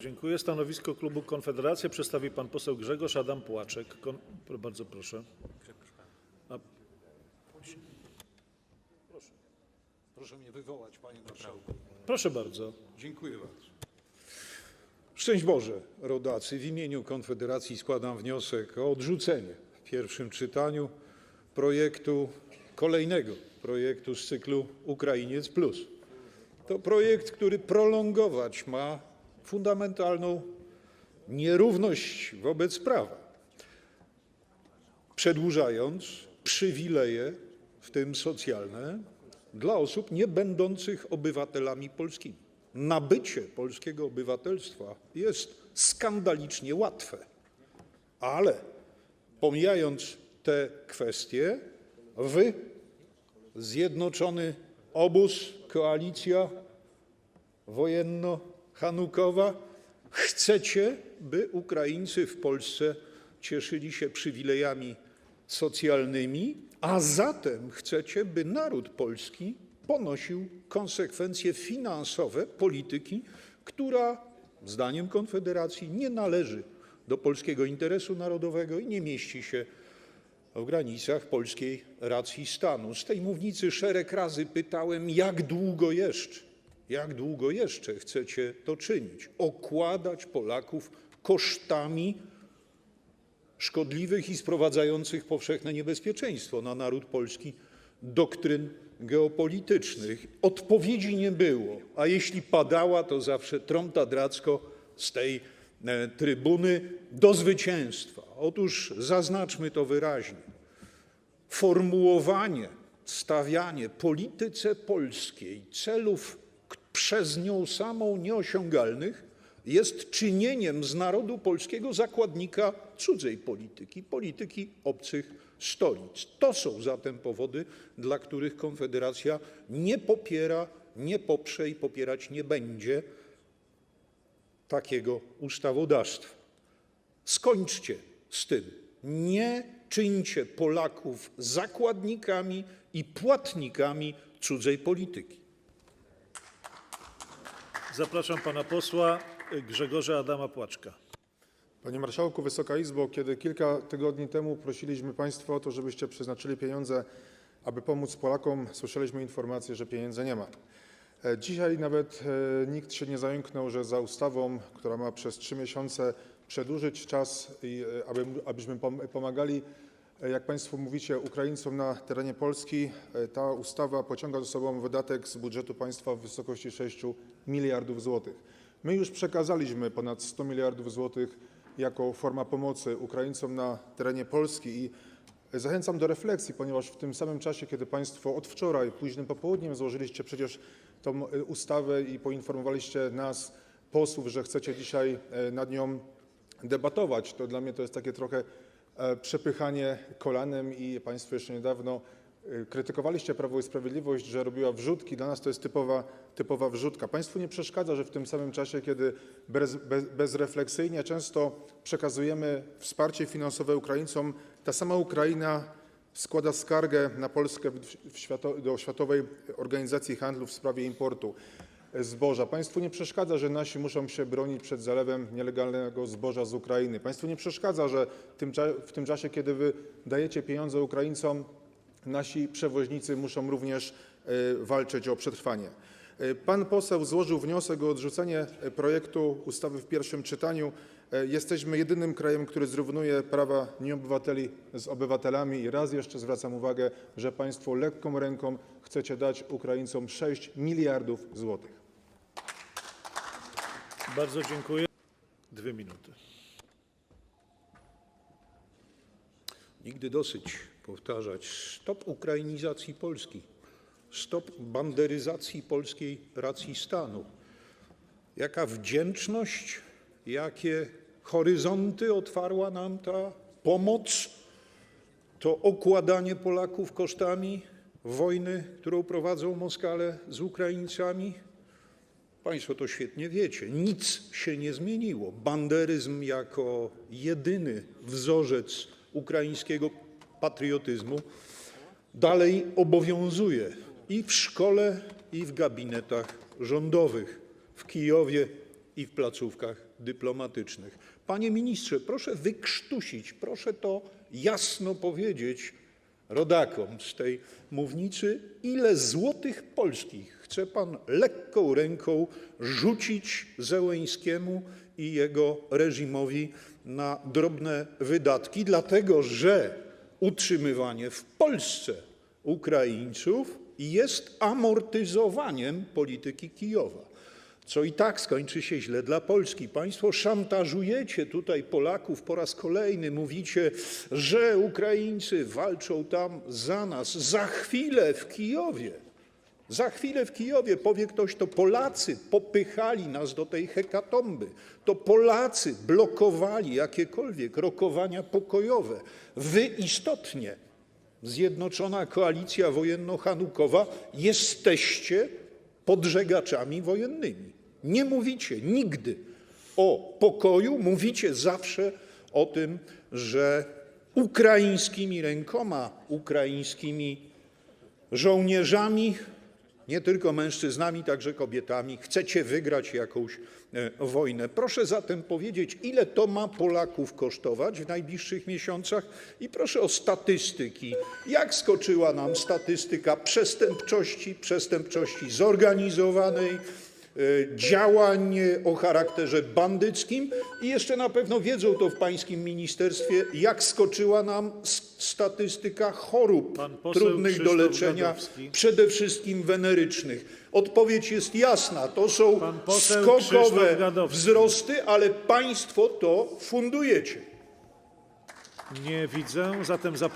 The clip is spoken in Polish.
Dziękuję. Stanowisko klubu Konfederacja przedstawi pan poseł Grzegorz Adam Płaczek. Kon... Bardzo proszę. A, Proszę mnie wywołać, panie marszałku. proszę bardzo. Dziękuję bardzo. Szczęść Boże, rodacy. W imieniu Konfederacji składam wniosek o odrzucenie w pierwszym czytaniu projektu, kolejnego projektu z cyklu Ukrainiec Plus. To projekt, który prolongować ma fundamentalną nierówność wobec prawa, przedłużając przywileje, w tym socjalne, dla osób nie będących obywatelami polskimi. Nabycie polskiego obywatelstwa jest skandalicznie łatwe, ale pomijając te kwestie, wy, zjednoczony obóz, koalicja wojenno-hanukowa, chcecie, by Ukraińcy w Polsce cieszyli się przywilejami socjalnymi, a zatem chcecie, by naród polski ponosił konsekwencje finansowe polityki, która zdaniem Konfederacji nie należy do polskiego interesu narodowego i nie mieści się w granicach polskiej racji stanu. Z tej mównicy szereg razy pytałem, jak długo jeszcze, jak długo jeszcze chcecie to czynić? Okładać Polaków kosztami szkodliwych i sprowadzających powszechne niebezpieczeństwo na naród polski doktryn geopolitycznych. Odpowiedzi nie było, a jeśli padała, to zawsze trąta dracko z tej e, trybuny do zwycięstwa. Otóż zaznaczmy to wyraźnie. Formułowanie, stawianie polityce polskiej celów przez nią samą nieosiągalnych jest czynieniem z narodu polskiego zakładnika cudzej polityki, polityki obcych stolic. To są zatem powody, dla których Konfederacja nie popiera, nie poprze i popierać nie będzie takiego ustawodawstwa. Skończcie z tym. Nie czyńcie Polaków zakładnikami i płatnikami cudzej polityki. Zapraszam pana posła Grzegorza Adama Płaczka. Panie Marszałku, Wysoka Izbo, kiedy kilka tygodni temu prosiliśmy Państwa o to, żebyście przeznaczyli pieniądze, aby pomóc Polakom, słyszeliśmy informację, że pieniędzy nie ma. E, Dzisiaj nawet e, nikt się nie zająknął, że za ustawą, która ma przez trzy miesiące przedłużyć czas, e, aby, abyśmy pom- pomagali, jak Państwo mówicie, Ukraińcom na terenie Polski, e, ta ustawa pociąga za sobą wydatek z budżetu państwa w wysokości 6 miliardów złotych. My już przekazaliśmy ponad 100 miliardów złotych jako forma pomocy Ukraińcom na terenie Polski i zachęcam do refleksji, ponieważ w tym samym czasie, kiedy Państwo od wczoraj, późnym popołudniem złożyliście przecież tą e, ustawę i poinformowaliście nas, posłów, że chcecie dzisiaj e, nad nią debatować, to dla mnie to jest takie trochę przepychanie kolanem i Państwo jeszcze niedawno e, krytykowaliście Prawo i Sprawiedliwość, że robiła wrzutki. Dla nas to jest typowa, wrzutka. Państwu nie przeszkadza, że w tym samym czasie, kiedy bez, bez, bezrefleksyjnie często przekazujemy wsparcie finansowe Ukraińcom, ta sama Ukraina składa skargę na Polskę do Światowej Organizacji Handlu w sprawie importu zboża. Państwu nie przeszkadza, że nasi muszą się bronić przed zalewem nielegalnego zboża z Ukrainy. Państwu nie przeszkadza, że w tym czasie, kiedy wy dajecie pieniądze Ukraińcom, nasi przewoźnicy muszą również e, walczyć o przetrwanie. E, Pan poseł złożył wniosek o odrzucenie e, projektu ustawy w pierwszym czytaniu. Jesteśmy jedynym krajem, który zrównuje prawa nieobywateli z obywatelami i raz jeszcze zwracam uwagę, że Państwo lekką ręką chcecie dać Ukraińcom 6 miliardów złotych. Bardzo dziękuję. Dwie minuty. Nigdy dosyć powtarzać stop ukrainizacji Polski, stop banderyzacji polskiej racji stanu. Jaka wdzięczność, jakie horyzonty otwarła nam ta pomoc, to okładanie Polaków kosztami wojny, którą prowadzą Moskale z Ukraińcami. Państwo to świetnie wiecie. Nic się nie zmieniło. Banderyzm jako jedyny wzorzec ukraińskiego patriotyzmu dalej obowiązuje i w szkole, i w gabinetach rządowych, w Kijowie i w placówkach dyplomatycznych. Panie ministrze, proszę wykrztusić, proszę to jasno powiedzieć rodakom z tej mównicy, ile złotych polskich chce pan lekką ręką rzucić Zełeńskiemu i jego reżimowi na drobne wydatki, dlatego że utrzymywanie w Polsce Ukraińców jest amortyzowaniem polityki Kijowa co i tak skończy się źle dla Polski. Państwo szantażujecie tutaj Polaków po raz kolejny, mówicie, że Ukraińcy walczą tam za nas. Za chwilę w Kijowie, za chwilę w Kijowie powie ktoś, to Polacy popychali nas do tej hekatomby, to Polacy blokowali jakiekolwiek rokowania pokojowe. Wy istotnie, Zjednoczona Koalicja Wojenno-Hanukowa, jesteście podżegaczami wojennymi. Nie mówicie nigdy o pokoju, mówicie zawsze o tym, że ukraińskimi rękoma, ukraińskimi żołnierzami, nie tylko mężczyznami, także kobietami, chcecie wygrać jakąś e, wojnę. Proszę zatem powiedzieć, ile to ma Polaków kosztować w najbliższych miesiącach i proszę o statystyki. Jak skoczyła nam statystyka przestępczości, przestępczości zorganizowanej, działań o charakterze bandyckim i jeszcze na pewno wiedzą to w pańskim ministerstwie, jak skoczyła nam statystyka chorób trudnych do leczenia, przede wszystkim wenerycznych. Odpowiedź jest jasna, to są skokowe wzrosty, ale państwo to fundujecie. Nie widzę, zatem zapraszam.